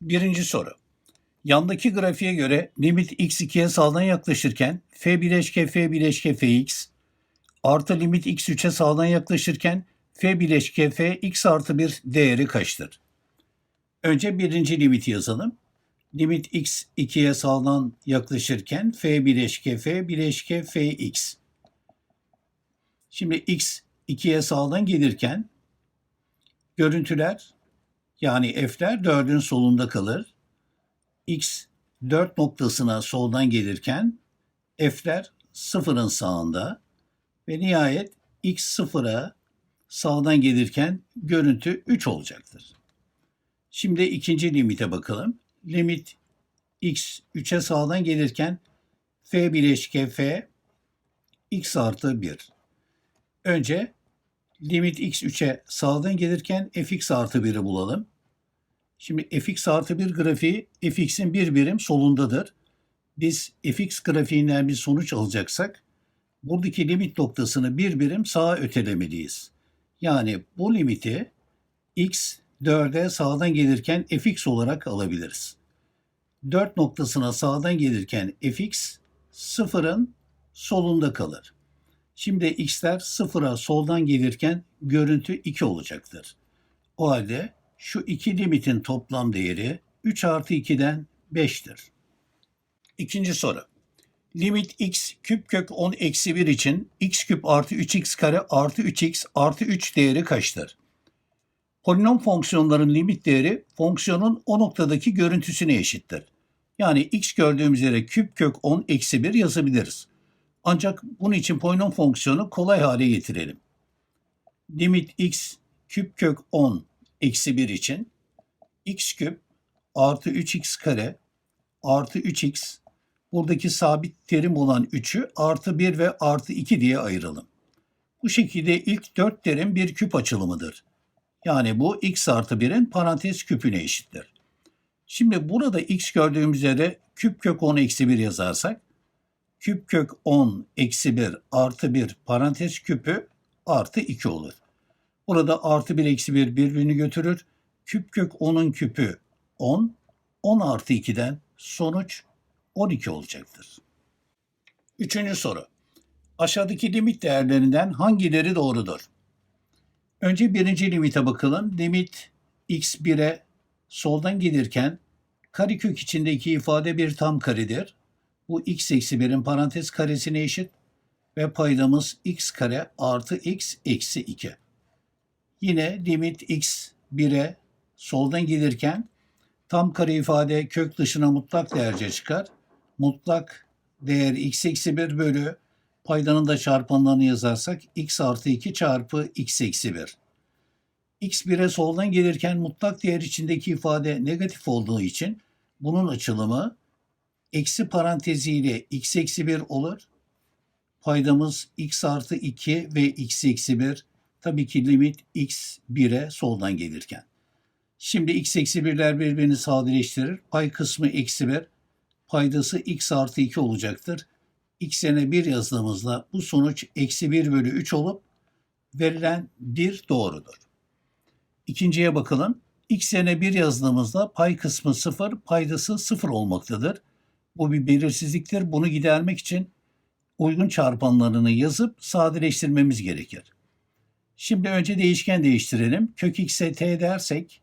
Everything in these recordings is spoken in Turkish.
Birinci soru. Yandaki grafiğe göre limit x2'ye sağdan yaklaşırken f bileşke f bileşke fx artı limit x3'e sağdan yaklaşırken f bileşke f x artı 1 değeri kaçtır? Önce birinci limiti yazalım. Limit x 2'ye sağdan yaklaşırken f bileşke f bileşke fx. Şimdi x 2'ye sağdan gelirken görüntüler yani f'ler 4'ün solunda kalır. x 4 noktasına soldan gelirken f'ler 0'ın sağında ve nihayet x 0'a sağdan gelirken görüntü 3 olacaktır. Şimdi ikinci limite bakalım. Limit x 3'e sağdan gelirken f bileşke f x artı 1. Önce limit x 3'e sağdan gelirken fx artı 1'i bulalım. Şimdi fx artı 1 grafiği fx'in bir birim solundadır. Biz fx grafiğinden bir sonuç alacaksak buradaki limit noktasını bir birim sağa ötelemeliyiz. Yani bu limiti x 4'e sağdan gelirken fx olarak alabiliriz. 4 noktasına sağdan gelirken fx sıfırın solunda kalır. Şimdi x'ler sıfıra soldan gelirken görüntü 2 olacaktır. O halde şu iki limitin toplam değeri 3 artı 2'den 5'tir. İkinci soru. Limit x küp kök 10 eksi 1 için x küp artı 3x kare artı 3x artı 3 değeri kaçtır? Polinom fonksiyonların limit değeri fonksiyonun o noktadaki görüntüsüne eşittir. Yani x gördüğümüz yere küp kök 10 eksi 1 yazabiliriz. Ancak bunun için polinom fonksiyonu kolay hale getirelim. Limit x küp kök 10 eksi 1 için x küp artı 3x kare artı 3x buradaki sabit terim olan 3'ü artı 1 ve artı 2 diye ayıralım. Bu şekilde ilk 4 terim bir küp açılımıdır. Yani bu x artı 1'in parantez küpüne eşittir. Şimdi burada x gördüğümüz yere küp kök 10 eksi 1 yazarsak küp kök 10 eksi 1 artı 1 parantez küpü artı 2 olur. Burada artı 1 eksi 1 birbirini götürür. Küp kök 10'un küpü 10. 10 artı 2'den sonuç 12 olacaktır. Üçüncü soru. Aşağıdaki limit değerlerinden hangileri doğrudur? Önce birinci limite bakalım. Limit x1'e soldan gelirken karekök içindeki ifade bir tam karedir. Bu x eksi 1'in parantez karesine eşit ve paydamız x kare artı x eksi 2. Yine limit x 1'e soldan gelirken tam kare ifade kök dışına mutlak değerce çıkar. Mutlak değer x eksi 1 bölü paydanın da çarpanlarını yazarsak x artı 2 çarpı x eksi 1. x 1'e soldan gelirken mutlak değer içindeki ifade negatif olduğu için bunun açılımı eksi paranteziyle x eksi 1 olur. Paydamız x artı 2 ve x eksi 1 tabii ki limit x 1'e soldan gelirken. Şimdi x eksi 1'ler birbirini sadeleştirir. Pay kısmı eksi 1, paydası x artı 2 olacaktır. x yerine 1 yazdığımızda bu sonuç eksi 1 bölü 3 olup verilen 1 doğrudur. İkinciye bakalım. x yerine 1 yazdığımızda pay kısmı 0, paydası 0 olmaktadır. Bu bir belirsizliktir. Bunu gidermek için uygun çarpanlarını yazıp sadeleştirmemiz gerekir. Şimdi önce değişken değiştirelim. Kök x'e t dersek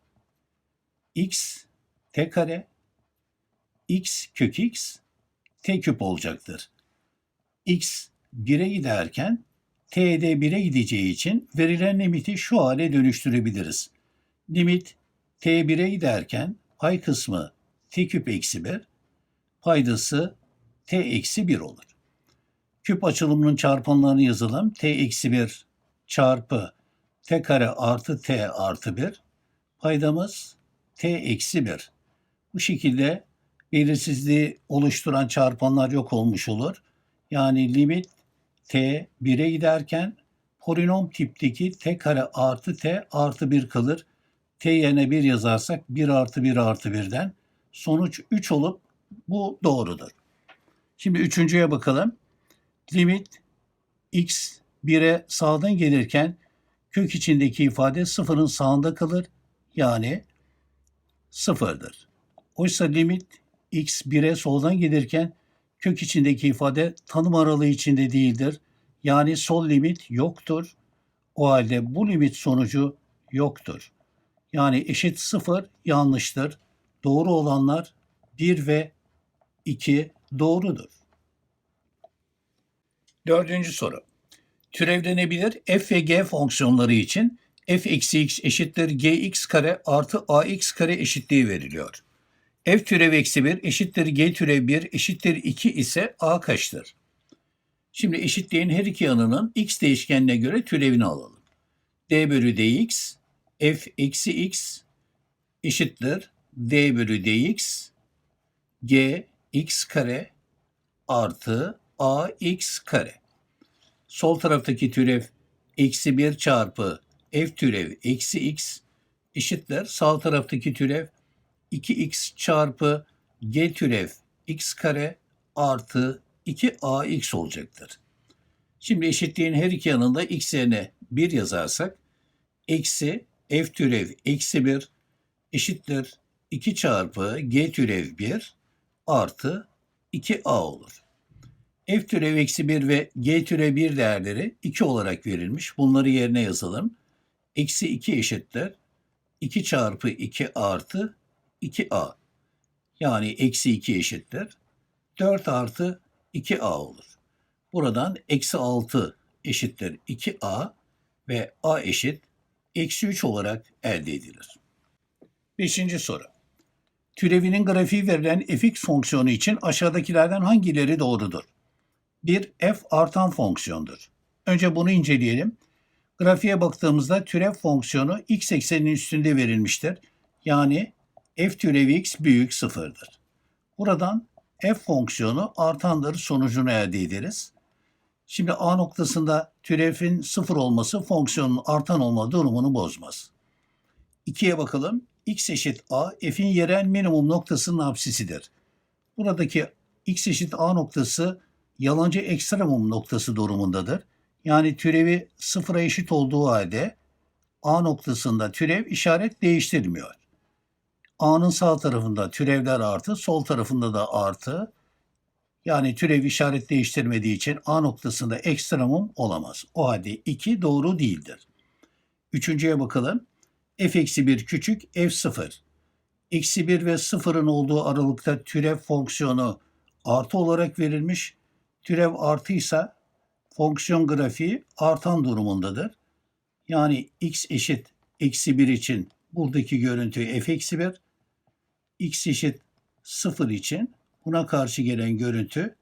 x t kare x kök x t küp olacaktır. x 1'e giderken t de 1'e gideceği için verilen limiti şu hale dönüştürebiliriz. Limit t 1'e giderken pay kısmı t küp eksi 1, paydası t eksi 1 olur. Küp açılımının çarpanlarını yazalım. t eksi 1 çarpı t kare artı t artı 1. Paydamız t eksi 1. Bu şekilde belirsizliği oluşturan çarpanlar yok olmuş olur. Yani limit t 1'e giderken polinom tipteki t kare artı t artı 1 kalır. t yerine 1 yazarsak 1 artı 1 artı 1'den sonuç 3 olup bu doğrudur. Şimdi üçüncüye bakalım. Limit x 1'e sağdan gelirken kök içindeki ifade sıfırın sağında kalır. Yani sıfırdır. Oysa limit x 1'e soldan gelirken kök içindeki ifade tanım aralığı içinde değildir. Yani sol limit yoktur. O halde bu limit sonucu yoktur. Yani eşit 0 yanlıştır. Doğru olanlar 1 ve 2 doğrudur. Dördüncü soru. Türevlenebilir f ve g fonksiyonları için f eksi x eşittir gx kare artı ax kare eşitliği veriliyor. f türev eksi 1 eşittir g türev 1 eşittir 2 ise a kaçtır? Şimdi eşitliğin her iki yanının x değişkenine göre türevini alalım. d bölü dx f eksi x eşittir d bölü dx g x kare artı ax kare. Sol taraftaki türev eksi 1 çarpı f türev eksi x eşittir. Sağ taraftaki türev 2x çarpı g türev x kare artı 2ax olacaktır. Şimdi eşitliğin her iki yanında x yerine 1 yazarsak eksi f türev eksi 1 eşittir 2 çarpı g türev 1 artı 2a olur. F türev eksi 1 ve G türev 1 değerleri 2 olarak verilmiş. Bunları yerine yazalım. Eksi 2 eşittir. 2 çarpı 2 artı 2A. Yani eksi 2 eşittir. 4 artı 2A olur. Buradan eksi 6 eşittir 2A ve A eşit eksi 3 olarak elde edilir. Beşinci soru. Türevinin grafiği verilen fx fonksiyonu için aşağıdakilerden hangileri doğrudur? bir f artan fonksiyondur. Önce bunu inceleyelim. Grafiğe baktığımızda türev fonksiyonu x ekseninin üstünde verilmiştir. Yani f türevi x büyük sıfırdır. Buradan f fonksiyonu artandır sonucunu elde ederiz. Şimdi a noktasında türevin sıfır olması fonksiyonun artan olma durumunu bozmaz. 2'ye bakalım. X eşit a f'in yerel minimum noktasının apsisidir. Buradaki x eşit a noktası yalancı ekstremum noktası durumundadır. Yani türevi sıfıra eşit olduğu halde A noktasında türev işaret değiştirmiyor. A'nın sağ tarafında türevler artı, sol tarafında da artı. Yani türev işaret değiştirmediği için A noktasında ekstremum olamaz. O halde 2 doğru değildir. Üçüncüye bakalım. F eksi 1 küçük f 0. Eksi 1 ve 0'ın olduğu aralıkta türev fonksiyonu artı olarak verilmiş türev artıysa fonksiyon grafiği artan durumundadır. Yani x eşit eksi 1 için buradaki görüntü f eksi 1, x eşit 0 için buna karşı gelen görüntü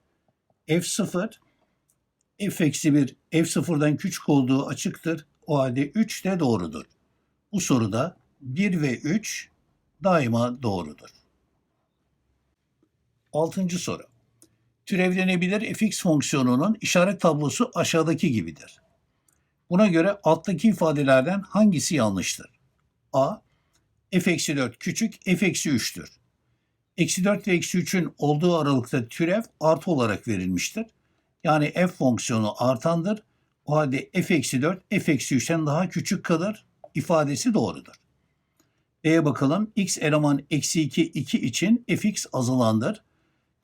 f0, f eksi 1, f0'dan küçük olduğu açıktır. O halde 3 de doğrudur. Bu soruda 1 ve 3 daima doğrudur. Altıncı soru türevlenebilir fx fonksiyonunun işaret tablosu aşağıdaki gibidir. Buna göre alttaki ifadelerden hangisi yanlıştır? A. f eksi 4 küçük f eksi 3'tür. Eksi 4 ve eksi 3'ün olduğu aralıkta türev artı olarak verilmiştir. Yani f fonksiyonu artandır. O halde f eksi 4 f eksi 3'ten daha küçük kalır. İfadesi doğrudur. B'ye bakalım. x eleman eksi 2 2 için fx azalandır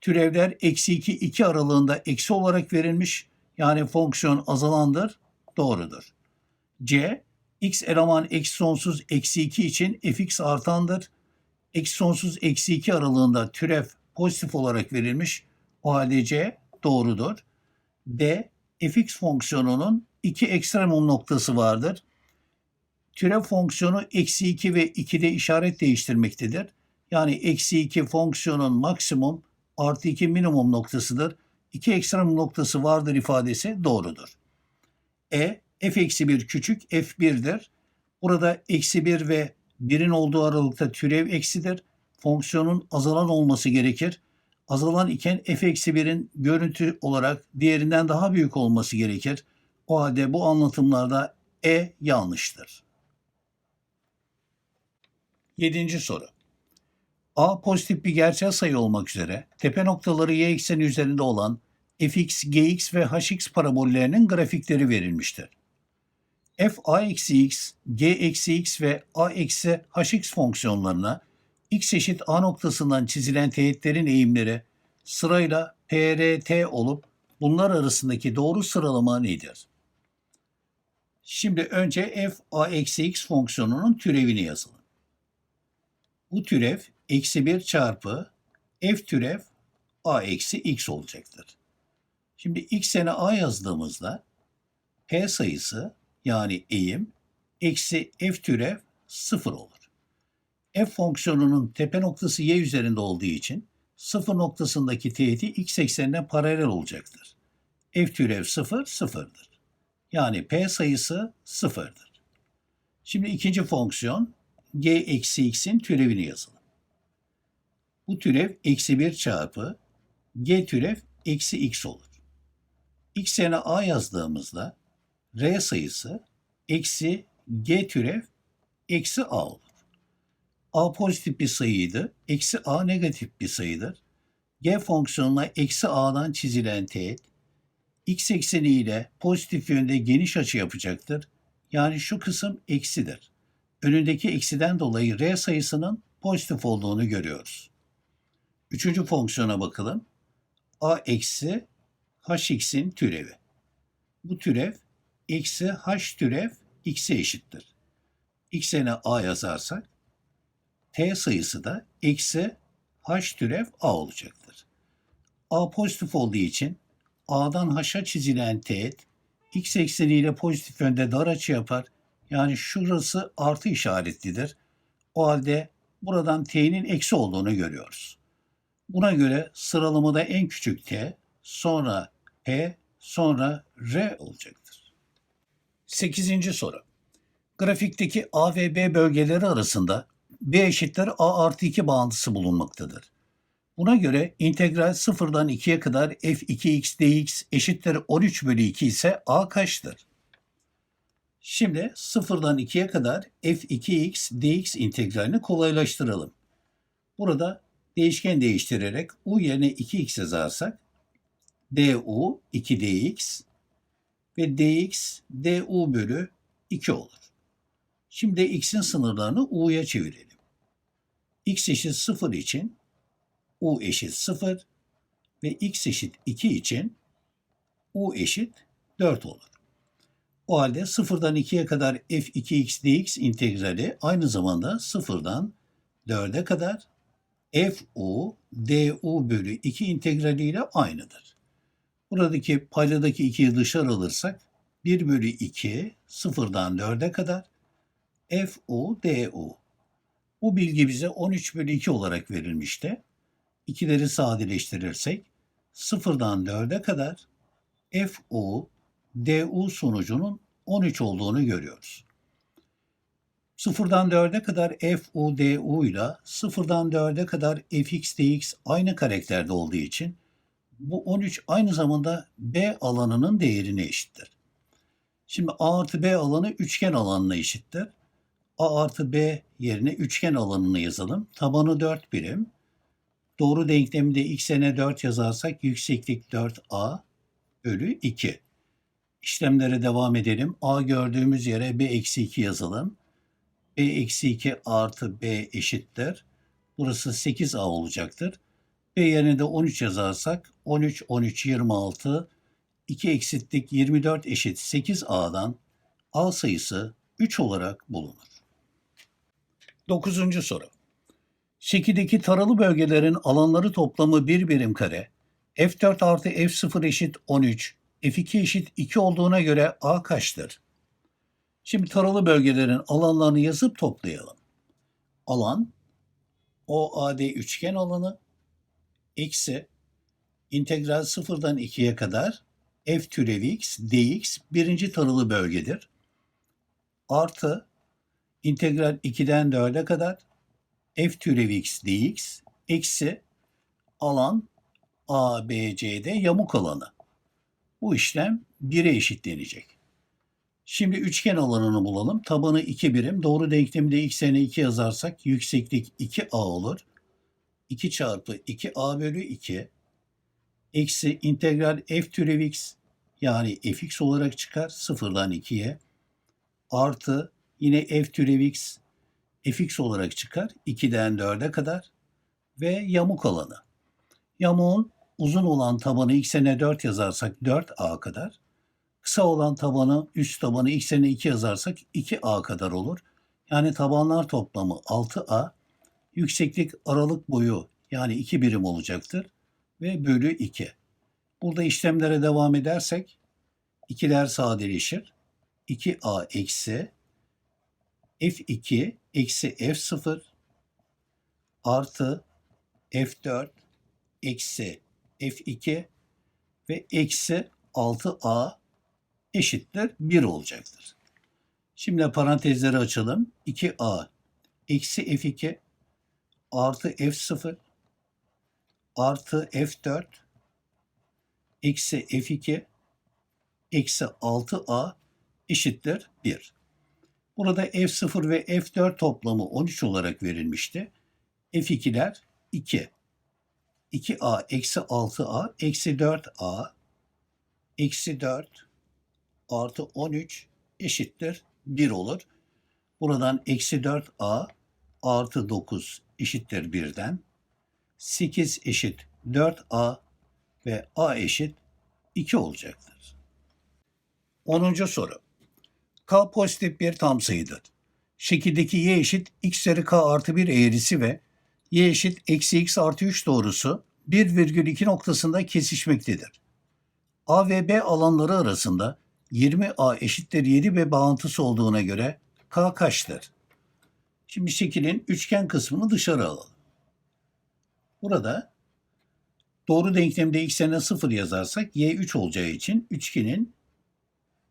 türevler eksi 2, 2 aralığında eksi olarak verilmiş. Yani fonksiyon azalandır. Doğrudur. C, x eleman eksi sonsuz eksi 2 için fx artandır. Eksi sonsuz eksi 2 aralığında türev pozitif olarak verilmiş. O halde C doğrudur. D, fx fonksiyonunun iki ekstremum noktası vardır. Türev fonksiyonu eksi 2 ve 2'de işaret değiştirmektedir. Yani eksi 2 fonksiyonun maksimum artı 2 minimum noktasıdır. 2 ekstrem noktası vardır ifadesi doğrudur. E, f eksi 1 küçük f1'dir. Burada eksi 1 ve 1'in olduğu aralıkta türev eksidir. Fonksiyonun azalan olması gerekir. Azalan iken f eksi 1'in görüntü olarak diğerinden daha büyük olması gerekir. O halde bu anlatımlarda e yanlıştır. Yedinci soru. A pozitif bir gerçel sayı olmak üzere tepe noktaları y ekseni üzerinde olan fx, gx ve hx parabollerinin grafikleri verilmiştir. f a eksi x, g eksi x ve a eksi hx fonksiyonlarına x eşit a noktasından çizilen teğetlerin eğimleri sırayla PRT olup bunlar arasındaki doğru sıralama nedir? Şimdi önce f a eksi x fonksiyonunun türevini yazalım. Bu türev eksi 1 çarpı f türev a eksi x olacaktır. Şimdi x yerine a yazdığımızda p sayısı yani eğim eksi f türev 0 olur. f fonksiyonunun tepe noktası y üzerinde olduğu için 0 noktasındaki teğeti x eksenine paralel olacaktır. f türev 0 sıfırdır. Yani p sayısı sıfırdır. Şimdi ikinci fonksiyon g eksi x'in türevini yazalım. Bu türev eksi 1 çarpı g türev eksi x olur. x yerine a yazdığımızda r sayısı eksi g türev eksi a olur. a pozitif bir sayıydı, eksi a negatif bir sayıdır. g fonksiyonuna eksi a'dan çizilen teğet x ekseni ile pozitif yönde geniş açı yapacaktır. Yani şu kısım eksidir. Önündeki eksiden dolayı r sayısının pozitif olduğunu görüyoruz. Üçüncü fonksiyona bakalım. a eksi hx'in türevi. Bu türev eksi h türev x'e eşittir. x'e a yazarsak t sayısı da eksi h türev a olacaktır. a pozitif olduğu için a'dan h'a çizilen teğet x ekseniyle pozitif yönde dar açı yapar. Yani şurası artı işaretlidir. O halde buradan t'nin eksi olduğunu görüyoruz. Buna göre sıralamada en küçük t, sonra p, sonra r olacaktır. 8. soru. Grafikteki A ve B bölgeleri arasında B eşittir A artı 2 bağıntısı bulunmaktadır. Buna göre integral 0'dan 2'ye kadar f2x dx eşittir 13 bölü 2 ise a kaçtır? Şimdi 0'dan 2'ye kadar f2x dx integralini kolaylaştıralım. Burada değişken değiştirerek u yerine 2x yazarsak du 2dx ve dx du bölü 2 olur. Şimdi x'in sınırlarını u'ya çevirelim. x eşit 0 için u eşit 0 ve x eşit 2 için u eşit 4 olur. O halde 0'dan 2'ye kadar f2x dx integrali aynı zamanda 0'dan 4'e kadar fu du bölü 2 integrali ile aynıdır. Buradaki paydadaki 2'yi dışarı alırsak 1 bölü 2 0'dan 4'e kadar fu du. Bu bilgi bize 13 bölü 2 olarak verilmişti. İkileri sadeleştirirsek 0'dan 4'e kadar fu du sonucunun 13 olduğunu görüyoruz. 0'dan 4'e kadar fu du ile 0'dan 4'e kadar fx dx aynı karakterde olduğu için bu 13 aynı zamanda b alanının değerine eşittir. Şimdi a artı b alanı üçgen alanına eşittir. a artı b yerine üçgen alanını yazalım. Tabanı 4 birim. Doğru denklemde x'e 4 yazarsak yükseklik 4a bölü 2. İşlemlere devam edelim. a gördüğümüz yere b eksi 2 yazalım. b eksi 2 artı b eşittir. Burası 8a olacaktır. b yerine de 13 yazarsak 13, 13, 26, 2 eksilttik 24 eşit 8a'dan a sayısı 3 olarak bulunur. 9. soru. Şekildeki taralı bölgelerin alanları toplamı 1 birim kare, f4 artı f0 eşit 13, f2 eşit 2 olduğuna göre a kaçtır? Şimdi taralı bölgelerin alanlarını yazıp toplayalım. Alan, OAD üçgen alanı, eksi, integral 0'dan 2'ye kadar f türev x dx birinci taralı bölgedir. Artı, integral 2'den 4'e kadar f türev x dx eksi alan ABC'de yamuk alanı. Bu işlem 1'e eşitlenecek. Şimdi üçgen alanını bulalım. Tabanı 2 birim. Doğru denklemde x yerine 2 yazarsak yükseklik 2a olur. 2 çarpı 2a bölü 2 eksi integral f türev x yani fx olarak çıkar 0'dan 2'ye artı yine f türev x fx olarak çıkar 2'den 4'e kadar ve yamuk alanı. Yamuğun uzun olan tabanı x'e 4 yazarsak 4a kadar. Kısa olan tabanı üst tabanı x'e 2 yazarsak 2a kadar olur. Yani tabanlar toplamı 6a. Yükseklik aralık boyu yani 2 birim olacaktır ve bölü 2. Burada işlemlere devam edersek 2'ler sadeleşir. 2a eksi f2 eksi f0 artı f4 eksi f2 ve eksi 6a eşittir 1 olacaktır. Şimdi parantezleri açalım. 2a eksi f2 artı f0 artı f4 eksi f2 eksi 6a eşittir 1. Burada f0 ve f4 toplamı 13 olarak verilmişti. f2'ler 2. 2a eksi 6a eksi 4a eksi 4 artı 13 eşittir 1 olur. Buradan eksi 4a artı 9 eşittir 1'den. 8 eşit 4a ve a eşit 2 olacaktır. 10. soru. K pozitif bir tam sayıdır. Şekildeki y eşit x üzeri k artı 1 eğrisi ve y eşit eksi x artı 3 doğrusu 1,2 noktasında kesişmektedir. A ve B alanları arasında 20A eşittir 7 B bağıntısı olduğuna göre K kaçtır? Şimdi şekilin üçgen kısmını dışarı alalım. Burada doğru denklemde x'e 0 yazarsak y 3 olacağı için üçgenin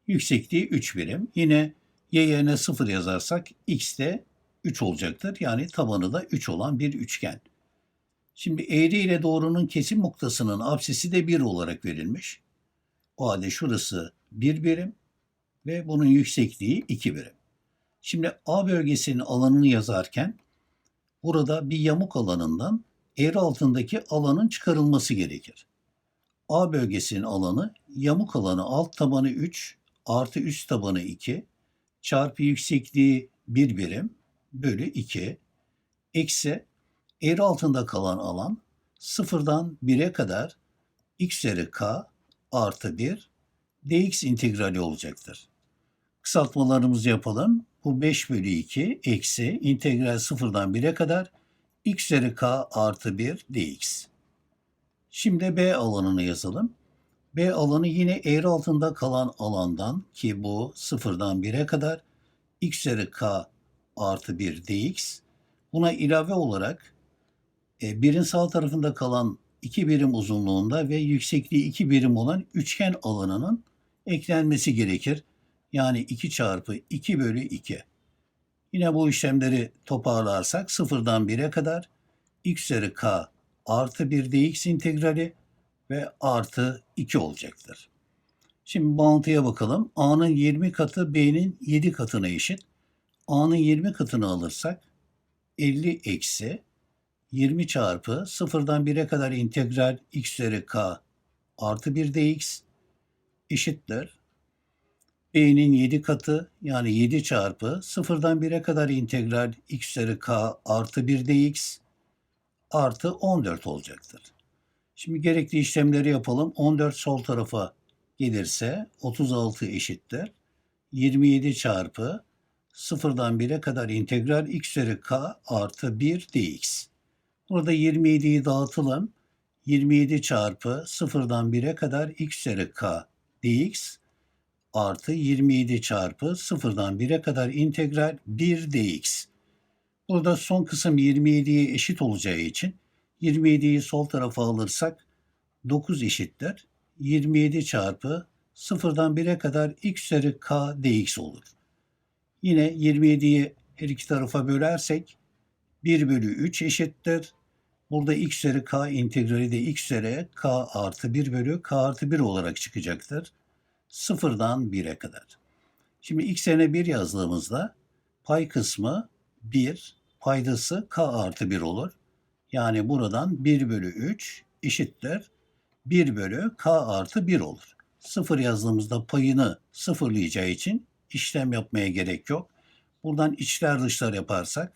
yüksekliği 3 birim. Yine y yerine 0 yazarsak x de 3 olacaktır. Yani tabanı da 3 olan bir üçgen. Şimdi eğri ile doğrunun kesim noktasının apsisi de 1 olarak verilmiş. O halde şurası 1 birim ve bunun yüksekliği 2 birim. Şimdi A bölgesinin alanını yazarken burada bir yamuk alanından eğri altındaki alanın çıkarılması gerekir. A bölgesinin alanı yamuk alanı alt tabanı 3 artı üst tabanı 2 çarpı yüksekliği 1 birim bölü 2 eksi eğri altında kalan alan sıfırdan 1'e kadar x üzeri k artı 1 dx integrali olacaktır. Kısaltmalarımızı yapalım. Bu 5 bölü 2 eksi integral sıfırdan 1'e kadar x üzeri k artı 1 dx. Şimdi B alanını yazalım. B alanı yine eğri altında kalan alandan ki bu sıfırdan 1'e kadar x üzeri k artı 1 dx. Buna ilave olarak e, birin sağ tarafında kalan 2 birim uzunluğunda ve yüksekliği 2 birim olan üçgen alanının eklenmesi gerekir. Yani 2 çarpı 2 bölü 2. Yine bu işlemleri toparlarsak sıfırdan 1'e kadar x üzeri k artı 1 dx integrali ve artı 2 olacaktır. Şimdi bağıntıya bakalım. A'nın 20 katı B'nin 7 katına eşit. A'nın 20 katını alırsak 50 eksi 20 çarpı sıfırdan 1'e kadar integral x üzeri k artı 1 dx eşittir. B'nin 7 katı yani 7 çarpı sıfırdan 1'e kadar integral x üzeri k artı 1 dx artı 14 olacaktır. Şimdi gerekli işlemleri yapalım. 14 sol tarafa gelirse 36 eşittir. 27 çarpı sıfırdan 1'e kadar integral x üzeri k artı 1 dx. Burada 27'yi dağıtalım. 27 çarpı sıfırdan 1'e kadar x üzeri k dx artı 27 çarpı sıfırdan 1'e kadar integral 1 dx. Burada son kısım 27'ye eşit olacağı için 27'yi sol tarafa alırsak 9 eşittir. 27 çarpı sıfırdan 1'e kadar x üzeri k dx olur. Yine 27'yi her iki tarafa bölersek 1 bölü 3 eşittir. Burada x üzeri k integrali de x üzeri k artı 1 bölü k artı 1 olarak çıkacaktır. Sıfırdan 1'e kadar. Şimdi x yerine 1 yazdığımızda pay kısmı 1, paydası k artı 1 olur. Yani buradan 1 bölü 3 eşittir 1 bölü k artı 1 olur. 0 yazdığımızda payını sıfırlayacağı için işlem yapmaya gerek yok. Buradan içler dışlar yaparsak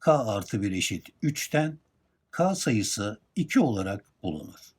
k artı 1 eşit 3'ten k sayısı 2 olarak bulunur.